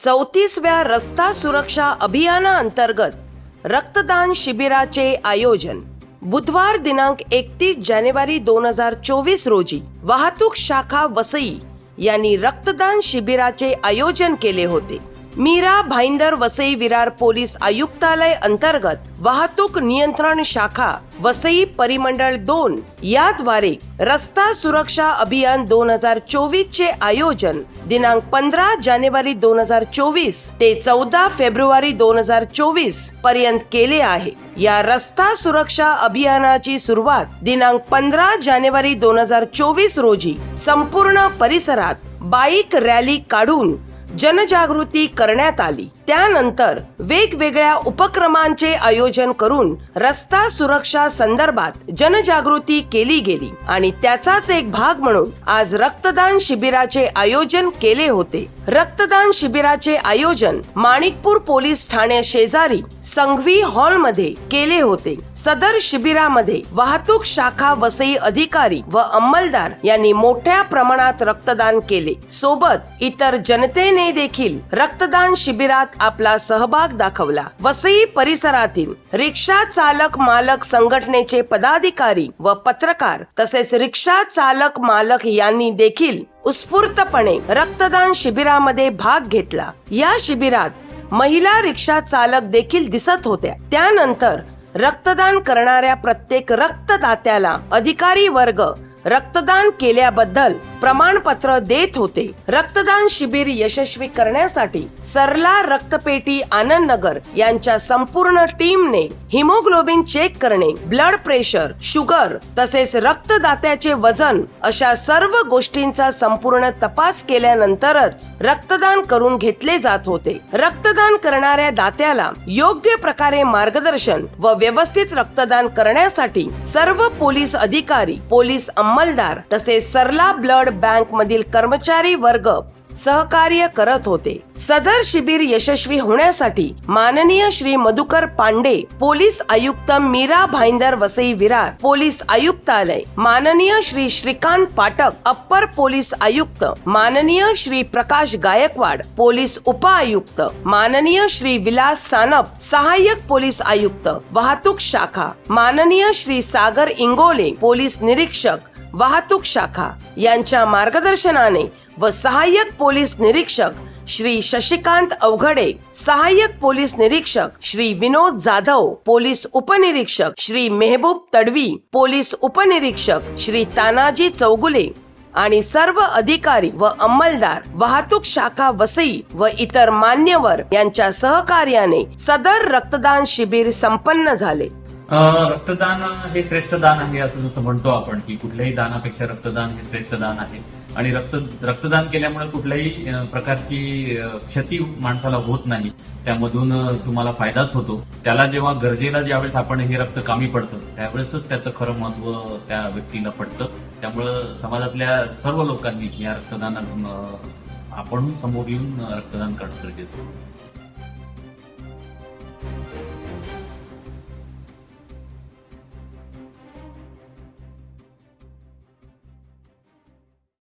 चौतीसव्या रस्ता सुरक्षा अभियानाअंतर्गत रक्तदान शिबिराचे आयोजन. बुधवार दिनांक एकतीस जानेवारी दोन हजार चोवीस रोजी वाहतूक शाखा वसई यांनी रक्तदान शिबिराचे आयोजन केले होते. मीरा भाईंदर वसई विरार पोलीस आयुक्तालय अंतर्गत वाहतूक नियंत्रण शाखा वसई परिमंडळ दोन याद्वारे रस्ता सुरक्षा अभियान दोन हजार चोवीस चे आयोजन दिनांक पंधरा जानेवारी दोन हजार चोवीस ते चौदा फेब्रुवारी दोन हजार चोवीसपर्यंत केले आहे. या रस्ता सुरक्षा अभियानाची सुरुवात दिनांक पंधरा जानेवारी दोन हजार चोवीस रोजी संपूर्ण परिसरात बाईक रॅली काढून जनजागृती करण्यात आली. त्यानंतर वेगवेगळ्या उपक्रमांचे आयोजन करून रस्ता सुरक्षा संदर्भात जनजागृती केली गेली आणि त्याचाच एक भाग म्हणून आज रक्तदान शिबिराचे आयोजन केले होते. रक्तदान शिबिराचे आयोजन माणिकपूर पोलीस ठाणे शेजारी संघवी हॉलमध्ये केले होते. सदर शिबिरामध्ये वाहतूक शाखा वसई अधिकारी व अंमलदार यांनी मोठ्या प्रमाणात रक्तदान केले. सोबत इतर जनतेने देखील रक्तदान शिबिरात आपला सहभाग दाखवला. वसई परिसरातील रिक्षा चालक मालक संघटनेचे पदाधिकारी व पत्रकार तसेच रिक्षा चालक मालक यांनी देखील उत्स्फूर्तपणे रक्तदान शिबिरामध्ये भाग घेतला. या शिबिरात महिला रिक्षा चालक देखील दिसत होत्या. त्यानंतर रक्तदान करणाऱ्या प्रत्येक रक्तदात्याला अधिकारी वर्ग रक्तदान केल्याबद्दल प्रमाणपत्र देत होते. रक्तदान शिबिर यशस्वी करण्यासाठी सरला रक्तपेटी आनंद नगर यांच्या संपूर्ण टीमने हिमोग्लोबिन चेक करणे ब्लड प्रेशर शुगर तसेच रक्तदात्याचे वजन अशा सर्व गोष्टींचा संपूर्ण तपास केल्यानंतरच रक्तदान करून घेतले जात होते. रक्तदान करणाऱ्या दात्याला योग्य प्रकारे मार्गदर्शन व व्यवस्थित रक्तदान करण्यासाठी सर्व पोलीस अधिकारी पोलीस अंमलदार तसेच सरला ब्लड बँक मधील कर्मचारी वर्ग सहकार्य करत होते. सदर शिबिर यशस्वी होण्यासाठी माननीय श्री मधुकर पांडे पोलीस आयुक्त मीरा भाईंदर वसई विरार पोलीस आयुक्तालय माननीय श्री श्रीकांत पाटक अप्पर पोलीस आयुक्त माननीय श्री प्रकाश गायकवाड पोलीस उपआयुक्त माननीय श्री विलास सानप सहाय्यक पोलीस आयुक्त वाहतूक शाखा माननीय श्री सागर इंगोले पोलीस निरीक्षक वाहतूक शाखा यांच्या मार्गदर्शनाने व सहाय्यक पोलीस निरीक्षक श्री शशिकांत अवघडे सहाय्यक पोलीस निरीक्षक श्री विनोद जाधव पोलीस उपनिरीक्षक श्री मेहबूब तडवी पोलीस उपनिरीक्षक श्री तानाजी चौगुले आणि सर्व अधिकारी व अंमलदार वाहतूक शाखा वसई व इतर मान्यवर यांच्या सहकार्याने सदर रक्तदान शिबिर संपन्न झाले. रक्तदान हे श्रेष्ठ दान आहे असं जसं म्हणतो आपण की कुठल्याही दानापेक्षा रक्तदान हे श्रेष्ठ दान आहे. आणि रक्त रक्तदान केल्यामुळे कुठल्याही प्रकारची क्षती माणसाला होत नाही. त्यामधून तुम्हाला फायदाच होतो. त्याला जेव्हा गरजेला ज्यावेळेस आपण हे रक्त कामी पडतं त्यावेळेसच त्याचं खरं महत्त्व त्या व्यक्तीला पडतं. त्यामुळं समाजातल्या सर्व लोकांनी या रक्तदानात आपण समोर येऊन रक्तदान करणं गरजेचं